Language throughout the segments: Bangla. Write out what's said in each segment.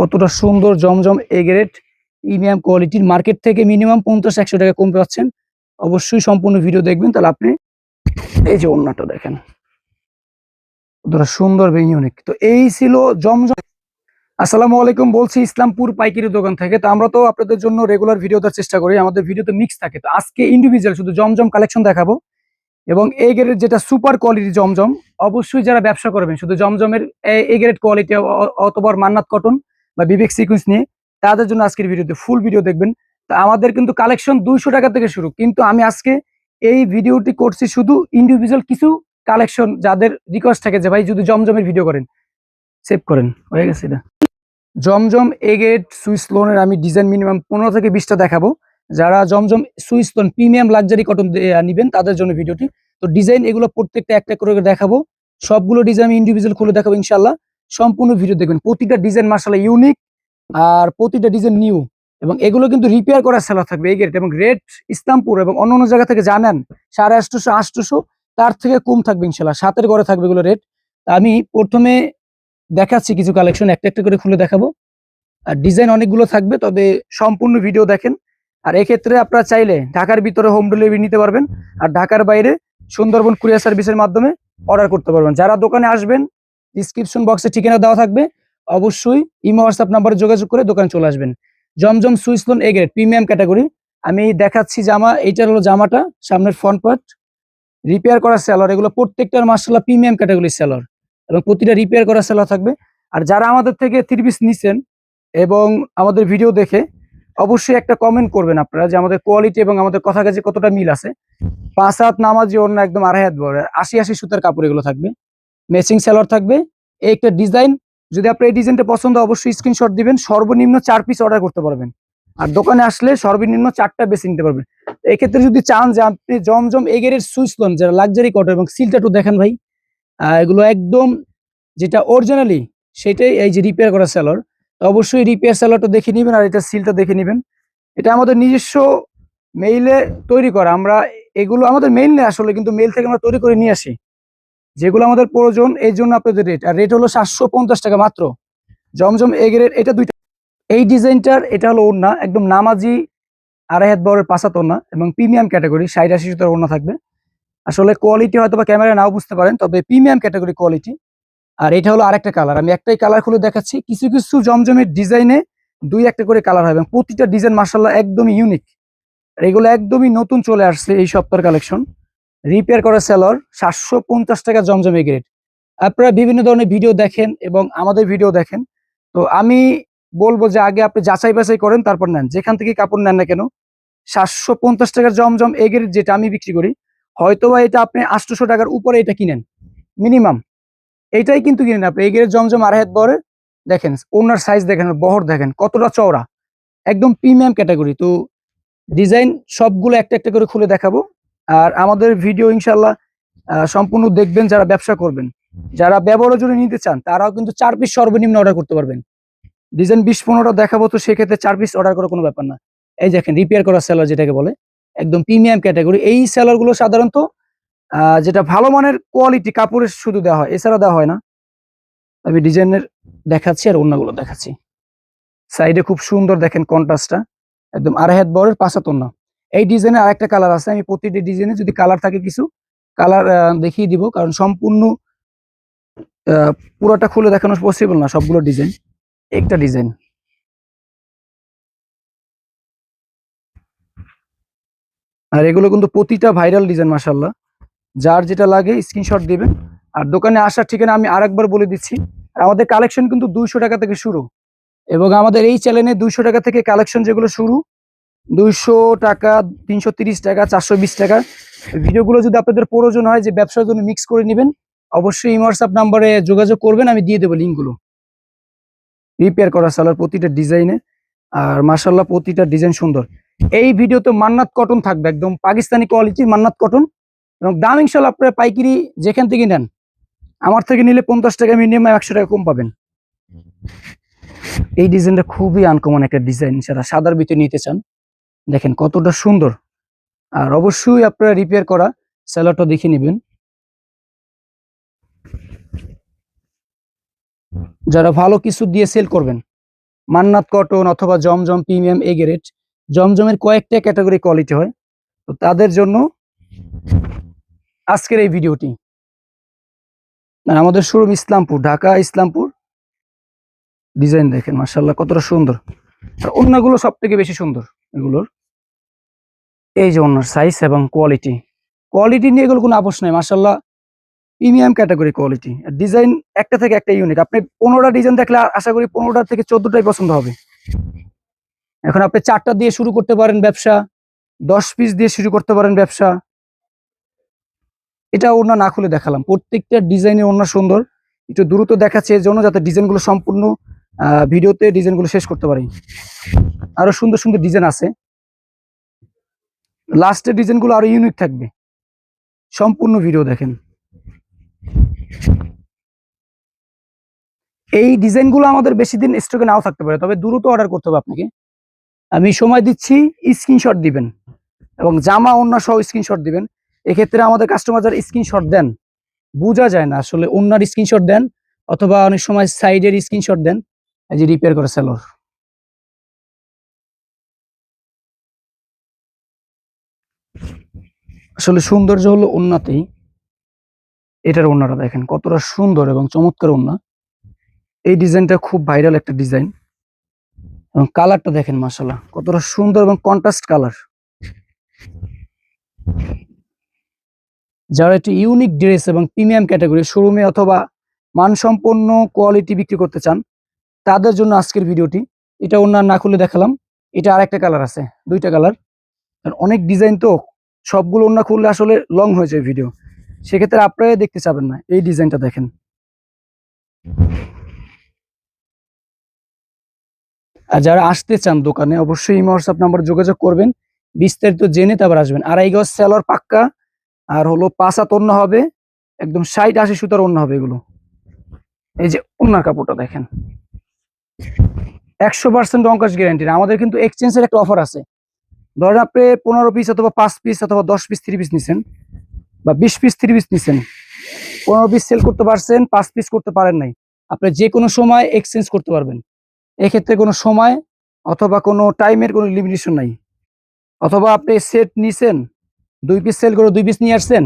কতটা সুন্দর, জমজম এগ্রেড প্রিমিয়াম কোয়ালিটির মার্কেট থেকে মিনিমাম পঞ্চাশ, একশো টাকা কম পাচ্ছেন। অবশ্যই সম্পূর্ণ ভিডিও দেখবেন, তাহলে আপনি এই যে অন্যটা দেখেন। কতটা সুন্দর তো এই ছিল জমজম। আসসালামু আলাইকুম, বলছি ইসলামপুর পাইকারি দোকান থেকে। তো আমরা তো আপনাদের জন্য রেগুলার ভিডিও দেওয়ার চেষ্টা করি, আমাদের ভিডিও ভিডিওতে মিক্স থাকে। তো আজকে ইন্ডিভিজুয়াল শুধু জমজম কালেকশন দেখাবো। এবং এই গ্রেডের যেটা সুপার কোয়ালিটি জমজম, অবশ্যই যারা ব্যবসা করবেন, শুধু জমজমের এই গ্রেড কোয়ালিটি অতবার মান্নাত কটন বা বিবেক সিকুয়েন্স নিয়ে তাদের জন্য আজকের ভিডিওতে ফুল ভিডিও দেখবেন। তো আমাদের কিন্তু কালেকশন দুইশো টাকা থেকে শুরু। কিন্তু আমি আজকে এই ভিডিওটি করছি শুধু ইন্ডিভিজুয়াল কিছু কালেকশন যাদের রিকোয়েস্ট থাকে যে, ভাই, যদি জমজমের ভিডিও করেন। সেভ করেন, হয়ে গেছে এটা। জমজম এগেট সুইস লোনের আমি ডিজাইন মিনিমাম পনেরো থেকে বিশটা দেখাবো। যারা Zamzam Swiss lawn premium luxury cotton নিবেন, তাদের জন্য ভিডিওটি তো ডিজাইন এগুলো প্রত্যেকটা একটা করে দেখাবো। সবগুলো ডিজাইন ইন্ডিভিজুয়াল খুলে দেখাবো ইনশাল্লাহ সম্পূর্ণ ভিডিও দেখবেন। প্রতিটা ডিজাইন মার্শাল্লাহ ইউনিক আর প্রতিটা ডিজাইন নিউ এবং এগুলো কিন্তু রিপেয়ার করার সেলা থাকবে। এই গেট এবং রেট ইসলামপুর এবং অন্য অন্য জায়গা থেকে জানেন, সাড়ে আটশোশো আটশোশো, তার থেকে কম থাকবে ইনশাল্লাহ সাতের ঘরে থাকবে এগুলো রেট আমি প্রথমে দেখাচ্ছি কিছু কালেকশন একটা একটা করে খুলে দেখাবো। আর ডিজাইন অনেকগুলো থাকবে, তবে সম্পূর্ণ ভিডিও দেখেন। আর এক্ষেত্রে আপনারা চাইলে ঢাকার ভিতরে হোম ডেলিভারি নিতে পারবেন। আর ঢাকার বাইরে সুন্দরবন কুরিয়ার সার্ভিসের মাধ্যমে অর্ডার করতে পারবেন। যারা দোকানে আসবেন ডিসক্রিপশন বক্সে ঠিকানা দেওয়া থাকবে। অবশ্যই ইমো হোয়াটসঅ্যাপ নাম্বারে যোগাযোগ করে দোকানে চলে আসবেন। Zamzam Swiss lawn A grade premium category আমি দেখাচ্ছি জামা, এইটার হলো জামাটা, সামনের ফ্রন্ট পার্ট রিপেয়ার করা সেলর এগুলো প্রত্যেকটার মার্শাল্লাহ প্রিমিয়াম ক্যাটাগরির সেলর এবং প্রতিটা রিপেয়ার করা সেলর থাকবে। আর যারা আমাদের থেকে থ্রি পিস নিচ্ছেন এবং আমাদের ভিডিও দেখে, অবশ্যই একটা কমেন্ট করবেন আপনারা যে আমাদের কোয়ালিটি এবং আমাদের কথা কাছে কতটা মিল আছে। পাঁচ হাত নামাজি অন্য একদম আড়াই হাত বড়। আশি আশি সুতার কাপড় এগুলো থাকবে। ম্যাচিং সেলর থাকবে। এই একটা ডিজাইন যদি আপনি এই ডিজাইনটা পছন্দ, অবশ্যই স্ক্রিনশট দিবেন। সর্বনিম্ন চার পিস অর্ডার করতে পারবেন। আর দোকানে আসলে সর্বনিম্ন চারটা বেশি নিতে পারবেন। এক্ষেত্রে যদি চান যে আপনি জমজম এগের সুইচ লোন যারা লাক্সারি কটন এবং সিলটা একটু দেখেন ভাই এগুলো একদম যেটা অরিজিনালি সেটাই এই যে রিপেয়ার করা সেলর অবশ্যই রিপেয়ার সেলরটা দেখে নেবেন আর এটা সিলটা দেখে নেবেন। এটা আমাদের নিজস্ব মেইলে তৈরি করা। আমরা এগুলো আমাদের মেইল নেই আসলে, কিন্তু মেইল থেকে আমরা তৈরি করে নিয়ে আসি। যেগুলো আমাদের প্রয়োজন, এই জন্য আপনাদের রেট আর রেট হলো সাতশো পঞ্চাশ টাকা মাত্র। জমজম এগের এটা দুইটা এই ডিজাইনটার, এটা হলো ওড়না, একদম নামাজি আড়াই হাত বড়ের পাঁচাত ওড়না এবং প্রিমিয়াম ক্যাটাগরি ষাট আশি সুতার ওড়না থাকবে। আসলে কোয়ালিটি হয়তো বা ক্যামেরা নাও বুঝতে পারেন, তবে প্রিমিয়াম ক্যাটাগরি কোয়ালিটি আর এটা হলো আরেকটা কালার আমি একটাই কালার খুলে দেখাচ্ছি। কিছু কিছু জমজমের ডিজাইনে দুই একটা করে কালার হবে এবং প্রতিটা ডিজাইন মার্শাল্লাহ একদমই ইউনিক এগুলো একদমই নতুন চলে আসছে এই সপ্তাহের কালেকশন রিপেয়ার করা সেলর সাতশো পঞ্চাশ টাকা জমজমে গ্রেড আপনারা বিভিন্ন ধরনের ভিডিও দেখেন এবং আমাদের ভিডিও দেখেন। তো আমি বলব যে আগে আপনি যাচাই বাছাই করেন, তারপর নেন। যেখান থেকে কাপড় নেন না কেন, সাতশো পঞ্চাশ টাকার জমজম এগের যেটা আমি বিক্রি করি, হয়তোবা এটা আপনি আটশোশো টাকার উপরে এটা কিনেন। মিনিমাম এইটাই কিন্তু কিনেন আপনি। এগের জমজম আড়াই হাত বহরে দেখেন, ওনার সাইজ দেখেন বহর দেখেন, কতটা চওড়া। একদম প্রিমিয়াম ক্যাটাগরি তো ডিজাইন সবগুলো একটা একটা করে খুলে দেখাবো। আর আমাদের ভিডিও ইনশাল্লাহ সম্পূর্ণ দেখবেন যারা ব্যবসা করবেন। যারা ব্যবহারের জন্য নিতে চান, তারাও কিন্তু চার পিস সর্বনিম্ন অর্ডার করতে পারবেন। ডিজাইন বিশ পনেরোটা দেখাবো তো সেক্ষেত্রে চার পিস অর্ডার করার কোনো ব্যাপার না। এই দেখেন রিপেয়ার করা সেলার যেটাকে বলে, একদম প্রিমিয়াম ক্যাটাগরি এই সেলারগুলো সাধারণত যেটা ভালো মানের কোয়ালিটি কাপড়ের শুধু দেওয়া হয়, এছাড়া দেওয়া হয় না। আমি ডিজাইনের দেখাচ্ছি আর অন্যগুলো দেখাচ্ছি। সাইডে খুব সুন্দর দেখেন কন্ট্রাস্টটা একদম আড়াই হাত বড়ের পাঁচাত না এই ডিজাইনে আরেকটা কালার আছে। আমি প্রতিটি ডিজাইনে যদি কালার থাকে কিছু কালার দেখিয়ে দিব। কারণ সম্পূর্ণ পুরোটা খুলে দেখানো পসিবল না সবগুলো ডিজাইন একটা ডিজাইন আর এগুলো কিন্তু প্রতিটা ভাইরাল ডিজাইন মাসাল্লাহ যার যেটা লাগে স্ক্রিনশট দিবেন। আর দোকানে আসার ঠিকানা আমি আরেকবার বলে দিচ্ছি। আর আমাদের কালেকশন কিন্তু দুইশো টাকা থেকে শুরু। এবং আমাদের এই চ্যানেলে দুইশো টাকা থেকে কালেকশন যেগুলো শুরু দুইশো টাকা, তিনশো টাকা, চারশো বিশ টাকা। ভিডিওগুলো যদি আপনাদের প্রয়োজন হয় যে ব্যবসার জন্য মিক্স করে নেবেন, অবশ্যই হোয়াটসঅ্যাপ নাম্বারে যোগাযোগ করবেন, আমি দিয়ে দেবো লিঙ্কগুলো রিপেয়ার করা সালার প্রতিটা ডিজাইনে আর মার্শাল্লাহ প্রতিটা ডিজাইন সুন্দর। এই ভিডিওতে মান্নাত কটন থাকবে, একদম পাকিস্তানি কোয়ালিটি মান্নাত কটন এবং দাম ইনশাল্লাহ আপনারা পাইকারি যেখান থেকে নেন, আমার থেকে নিলে পঞ্চাশ টাকা মিনিমাম একশো টাকা কম পাবেন। এই ডিজাইনটা খুবই আনকমন একটা ডিজাইন যারা সাদার ভিতরে নিতে চান। দেখেন কতটা সুন্দর। আর অবশ্যই আপনারা রিপেয়ার করা স্যালাডটা দেখে নেবেন। যারা ভালো কিছু দিয়ে সেল করবেন, মান্নাত কটন অথবা জমজম প্রিমিয়াম এ গ্রেড জমজমের কয়েকটা ক্যাটাগরি কোয়ালিটি হয়, তো তাদের জন্য আজকের এই ভিডিওটি আমাদের শোরুম ইসলামপুর, ঢাকা ইসলামপুর। ডিজাইন দেখেন মার্শাল্লাহ কতটা সুন্দর। আর অন্যগুলো সব থেকে বেশি সুন্দর, এগুলোর। এই যে অন্যার সাইজ এবং কোয়ালিটি কোয়ালিটি নিয়ে এগুলো কোনো আপোষ নাই মার্শাল্লাহ প্রিমিয়াম ক্যাটাগরি কোয়ালিটি ডিজাইন একটা থেকে একটা ইউনিক আপনি পনেরোটা ডিজাইন দেখলে আশা করি পনেরোটা থেকে চোদ্দটাই পছন্দ হবে। এখন আপনি চারটা দিয়ে শুরু করতে পারেন ব্যবসা, দশ পিস দিয়ে শুরু করতে পারেন ব্যবসা। এটা ওনা না খুলে দেখালাম। প্রত্যেকটা ডিজাইনের ওনা সুন্দর। একটু দ্রুত দেখাচ্ছে এর জন্য যাতে ডিজাইনগুলো সম্পূর্ণ ভিডিওতে ডিজাইনগুলো শেষ করতে পারি। আরও সুন্দর সুন্দর ডিজাইন আছে। লাস্টের ডিজাইনগুলো আরও ইউনিক থাকবে। সম্পূর্ণ ভিডিও দেখেন। এই ডিজাইনগুলো আমাদের বেশি দিন স্টকে নাও থাকতে পারে, তবে দ্রুত অর্ডার করতে হবে আপনাকে। আমি সময় দিচ্ছি স্ক্রিনশট দিবেন এবং জামা অন্য সহ স্ক্রিনশট দিবেন। এক্ষেত্রে আমাদের কাস্টমার যারা স্ক্রিনশট দেন, বোঝা যায় না আসলে অন্যার স্ক্রিনশট দেন অথবা অনেক সময় সাইডের স্ক্রিনশট দেন যে রিপেয়ার করে সেলর আসলে সৌন্দর্য হলো ওন্নাতেই। এটার ওন্নাটা দেখেন, কতটা সুন্দর এবং চমৎকার ওন্না। এই ডিজাইনটা খুব ভাইরাল একটা ডিজাইন। এবং কালারটা দেখেন মাসাল্লাহ কতটা সুন্দর এবং কন্ট্রাস্ট কালার। যারা একটি ইউনিক ড্রেস এবং প্রিমিয়াম ক্যাটাগরি শোরুমে অথবা মানসম্পন্ন কোয়ালিটি বিক্রি করতে চান, তাদের জন্য আজকের ভিডিওটি। এটা ওনার না খুলে দেখালাম, এটা আর একটা কালার আছে, দুইটা কালার। অনেক ডিজাইন তো সবগুলো ওনা খুললে আসলে লং হয়ে যায় ভিডিও সেক্ষেত্রে আপনারা দেখতে চাবেন না, এই ডিজাইনটা দেখেন। আর যারা আসতে চান দোকানে, অবশ্যই ইমো হোয়াটসঅ্যাপ নাম্বার যোগাযোগ করবেন। বিস্তারিত জেনে তারপর আসবেন। আড়াই গজ সেলর পাক্কা, আর হলো পাঁচাত অন্য হবে, একদম ষাট আশি সুতার অন্য হবে এগুলো। এই যে অন্যার কাপড়টা দেখেন। একশো পার্সেন্ট অঙ্কাশ গ্যারান্টি আমাদের কিন্তু এক্সচেঞ্জের একটা অফার আছে। ধরেন আপনি পনেরো পিস অথবা পাঁচ পিস অথবা দশ পিস থ্রি পিস নিছেন বা বিশ পিস থ্রি পিস নিছেন, পনেরো পিস সেল করতে পারছেন, পাঁচ পিস করতে পারেন নাই। আপনি যে কোনো সময় এক্সচেঞ্জ করতে পারবেন। এক্ষেত্রে কোনো সময় অথবা কোনো টাইমের কোনো লিমিটেশন নাই। অথবা আপনি সেট নিছেন, দুই পিস সেল করে দুই পিস নিয়ে আসছেন,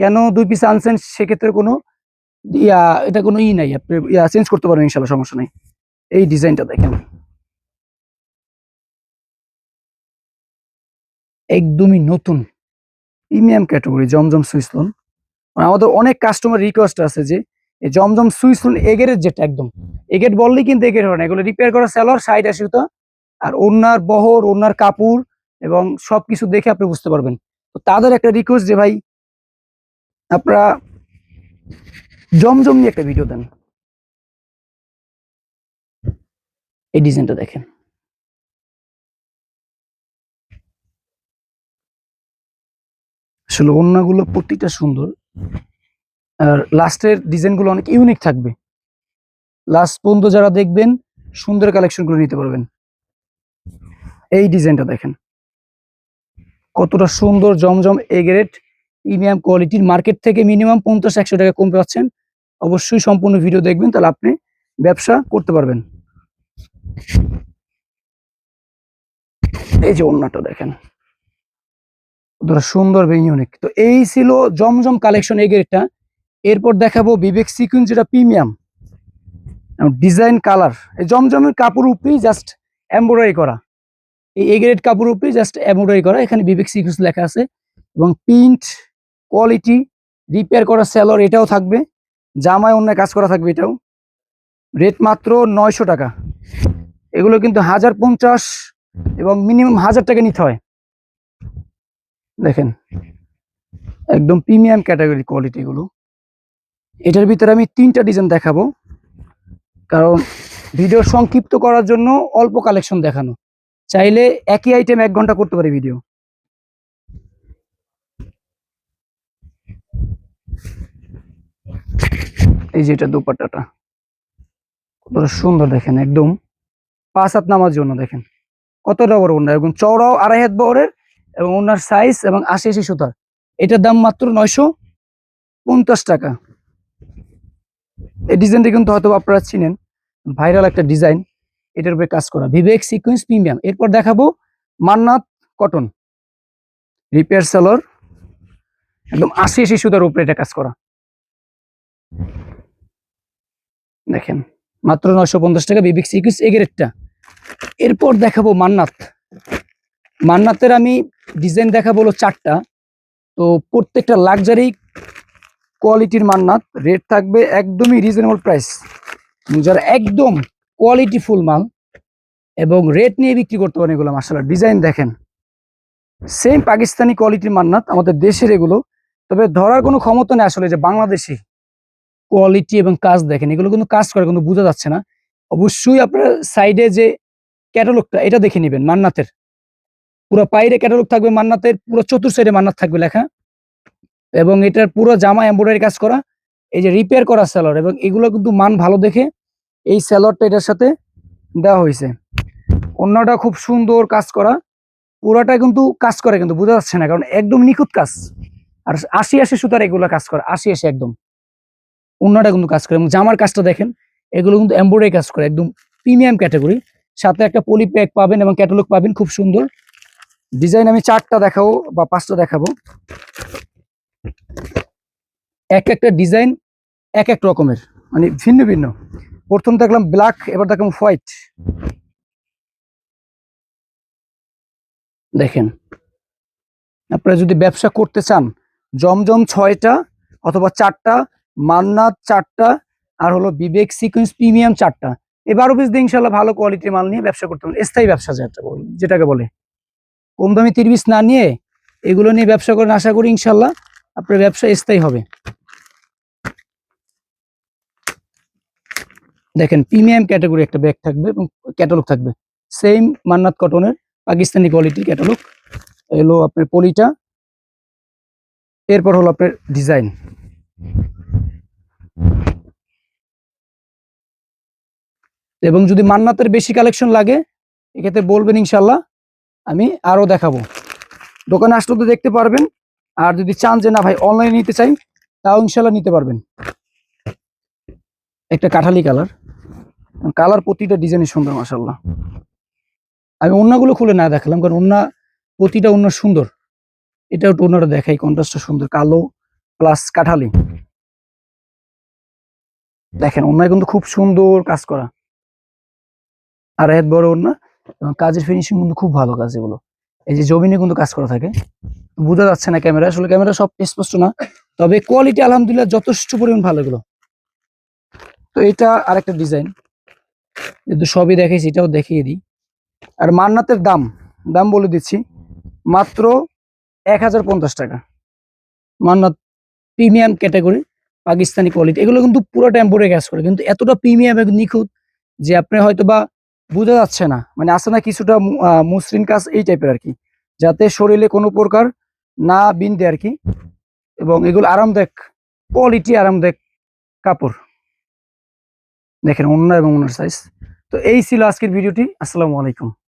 কেন দুই পিস আনছেন সেক্ষেত্রে কোনো ইয়া, এটা কোনো ই নাই। আপনি ইয়া চেঞ্জ করতে পারবেন ইনশাল্লাহ, সমস্যা নাই। এই ডিজাইনটা দেখেন। একদমই নতুন। প্রিমিয়াম ক্যাটাগরি, জমজম সুইসলন আমাদের অনেক কাস্টমার রিকোয়েস্ট আছে যে, এই জমজম সুইসলন এগেরের যেটা একদম এগেট বললেই কিন্তু এগেট হয় না। এগুলো রিপেয়ার করা সেলর সাইড হতো আর ওনার বহর, ওনার কাপড় এবং সবকিছু দেখে আপনি বুঝতে পারবেন। তো তাদের একটা রিকোয়েস্ট যে, ভাই, আপনারা জমজম নিয়ে একটা ভিডিও দেন। এই ডিজাইনটা দেখেন। আসলে ওড়নাগুলো প্রতিটা সুন্দর। আর লাস্টের ডিজাইনগুলো অনেক ইউনিক থাকবে। লাস্ট পর্যন্ত যারা দেখবেন, সুন্দর কালেকশনগুলো নিতে পারবেন। এই ডিজাইনটা দেখেন। কতটা সুন্দর, জমজম এ গ্রেড প্রিমিয়াম কোয়ালিটির মার্কেট থেকে মিনিমাম পঞ্চাশ একশো টাকা কম পাচ্ছেন। অবশ্যই সম্পূর্ণ ভিডিও দেখবেন, তাহলে আপনি ব্যবসা করতে পারবেন। এই যে অন্যটা দেখেন। সুন্দর ইউনিক তো এই ছিল জমজম কালেকশন এই গ্রেডটা এরপর দেখাবো বিবেক সিকুইন যেটা প্রিমিয়াম ডিজাইন কালার এই জমজমের কাপড় উপরেই জাস্ট এমব্রয়ডারি করা। এই এ গ্রেড কাপড় উপরেই জাস্ট এমব্রয়ডারি করা। এখানে বিবেক সিকুইন্স লেখা আছে। এবং প্রিন্ট কোয়ালিটি রিপেয়ার করা সেলর এটাও থাকবে। জামায় অন্য কাজ করা থাকবে এটাও। রেট মাত্র নয়শো টাকা। এগুলো কিন্তু হাজার পঞ্চাশ এবং মিনিমাম হাজার টাকা নিতে হয়। দেখেন, একদম প্রিমিয়াম ক্যাটাগরি কোয়ালিটিগুলো এটার ভিতরে আমি তিনটা ডিজাইন দেখাবো। কারণ ভিডিও সংক্ষিপ্ত করার জন্য অল্প কালেকশন দেখানো। চাইলে একই আইটেম এক ঘণ্টা করতে পারি ভিডিও এই যে এটা দুপাট্টাটা। কতটা সুন্দর দেখেন, একদম। পাঁচ হাত নামার জন্য দেখেন। কতটা বড় ওনার এবং চওড়াও আড়াই হাত বড়ের এবং ওনার সাইজ এবং আশি আশি সুতার। এটার দাম মাত্র নয়শো পঞ্চাশ টাকা। এই ডিজাইনটা কিন্তু হয়তো আপনারা চিনেন। ভাইরাল একটা ডিজাইন এটার উপরে কাজ করা। বিবেক সিকোয়েন্স প্রিমিয়াম এরপর দেখাবো মান্নাত কটন রিপেয়ার সেলর একদম আশি আশি সুতার উপরে এটা কাজ করা। দেখেন, মাত্র নয়শো পঞ্চাশ টাকা বিবেক সিকোয়েন্স এগেরেটটা এরপর দেখাবো মান্নাত। মান্নাতের আমি ডিজাইন দেখাবো হলো চারটা। তো প্রত্যেকটা লাক্সারি কোয়ালিটির মান্নাত রেট থাকবে একদমই রিজনেবল প্রাইস যারা একদম কোয়ালিটি ফুল মাল এবং রেট নিয়ে বিক্রি করতে পারেন এগুলো মাসাল্লাহ ডিজাইন দেখেন। সেম পাকিস্তানি কোয়ালিটির মান্নাত, আমাদের দেশের এগুলো। তবে ধরার কোনো ক্ষমতা নেই আসলে যে বাংলাদেশি কোয়ালিটি এবং কাজ দেখেন। এগুলো কিন্তু কাজ করে কিন্তু বোঝা যাচ্ছে না। অবশ্যই আপনার সাইডে যে ক্যাটালগটা এটা দেখে নেবেন মান্নাতের। পুরো পাইরে ক্যাটালগ থাকবে মান্নাতের, পুরো চতুর সাইডে মান্নাত থাকবে লেখা। এবং এটার পুরো জামা এমব্রয়ডারি কাজ করা, এই যে রিপেয়ার করা স্যালোয়ার এবং এগুলো কিন্তু মান ভালো দেখে এই স্যালোয়ারটা এটার সাথে দেওয়া হয়েছে। অন্যটা খুব সুন্দর কাজ করা, পুরাটা কিন্তু কাজ করে কিন্তু, বোঝা যাচ্ছে না, কারণ একদম নিখুঁত কাজ। আর আশি আশি সুতার এগুলো কাজ করে, আশি আশি একদম। অন্যটা কিন্তু কাজ করে, এবং জামার কাজটা দেখেন, এগুলো কিন্তু এমব্রয়ডারি কাজ করে, একদম প্রিমিয়াম ক্যাটাগরি সাথে একটা পলি প্যাক পাবেন এবং ক্যাটালগ পাবেন, খুব সুন্দর। ডিজাইন আমি চারটা দেখাবো বা পাঁচটা দেখাবো। এক একটা ডিজাইন এক এক রকমের মানে ভিন্ন ভিন্ন। প্রথম দেখলাম ব্ল্যাক এবার দেখলাম হোয়াইট দেখেন, আপনারা যদি ব্যবসা করতে চান, জমজম ছয়টা অথবা চারটা, মান্নাত চারটা, আর হলো বিবেক সিকোয়েন্স প্রিমিয়াম চারটা এই বারো পিস দিয়ে ইনশাল্লাহ ভালো কোয়ালিটির মাল নিয়ে ব্যবসা করতে পারেন স্থায়ী ব্যবসা যেটা যেটাকে বলে। কম দামি তিরিশ না নিয়ে এগুলো নিয়ে ব্যবসা করেন আশা করি ইনশাল্লাহ আপনার ব্যবসা স্থায়ী হবে। দেখেন প্রিমিয়াম ক্যাটাগরি একটা ব্যাগ থাকবে এবং ক্যাটালগ থাকবে। সেম মান্নাত কটনের পাকিস্তানি কোয়ালিটির ক্যাটালগ। এলো আপনার পলিটা। এরপর হলো আপনার ডিজাইন। এবং যদি মান্নাতের বেশি কালেকশন লাগে, এক্ষেত্রে বলবেন ইনশাল্লাহ আমি আরও দেখাবো। দোকানে আসলে তো দেখতে পারবেন। আর যদি চান যে না ভাই অনলাইনে নিতে চাই, তাও ইনশাল্লাহ নিতে পারবেন। একটা কাঠালি কালার। কালার প্রতিটা ডিজাইনই সুন্দর মাসাল্লাহ আমি অন্যগুলো খুলে না দেখালাম, কারণ অন্য প্রতিটা অন্য সুন্দর। এটাও একটু অন্যটা দেখাই কন্ট্রাস্টটা সুন্দর। কালো প্লাস কাঠালি। দেখেন অন্যায় কিন্তু খুব সুন্দর কাজ করা। আর এত বড় অন্য? এবং কাজের ফিনিশিং কিন্তু খুব ভালো কাজ এগুলো। এই যে জমিনে কিন্তু কাজ করা থাকে। বোঝা যাচ্ছে না ক্যামেরা আসলে ক্যামেরা সব স্পষ্ট না। তবে কোয়ালিটি আলহামদুলিল্লাহ যথেষ্ট পরিমাণ ভালো এগুলো। তো এটা আরেকটা ডিজাইন যেহেতু সবই দেখাইছি, এটাও দেখিয়ে দিই। আর মান্নাতের দাম দাম বলে দিচ্ছি, মাত্র এক হাজার পঞ্চাশ টাকা। Mannat premium category Pakistani quality এগুলো কিন্তু পুরোটা এম্বোরে কাজ করে। কিন্তু এতটা প্রিমিয়াম নিখুঁত যে আপনি হয়তো বা বোঝা যাচ্ছে না। মানে আছে না কিছুটা মসৃণ কাজ এই টাইপের আর কি যাতে শরীরে কোনো প্রকার না বিন্দে আর কি এবং এগুলো আরামদায়ক কোয়ালিটি আরামদায়ক কাপড়। দেখেন অন্য এবং অন্য সাইজ তো এই ছিল আজকের ভিডিওটি। আসসালামু আলাইকুম।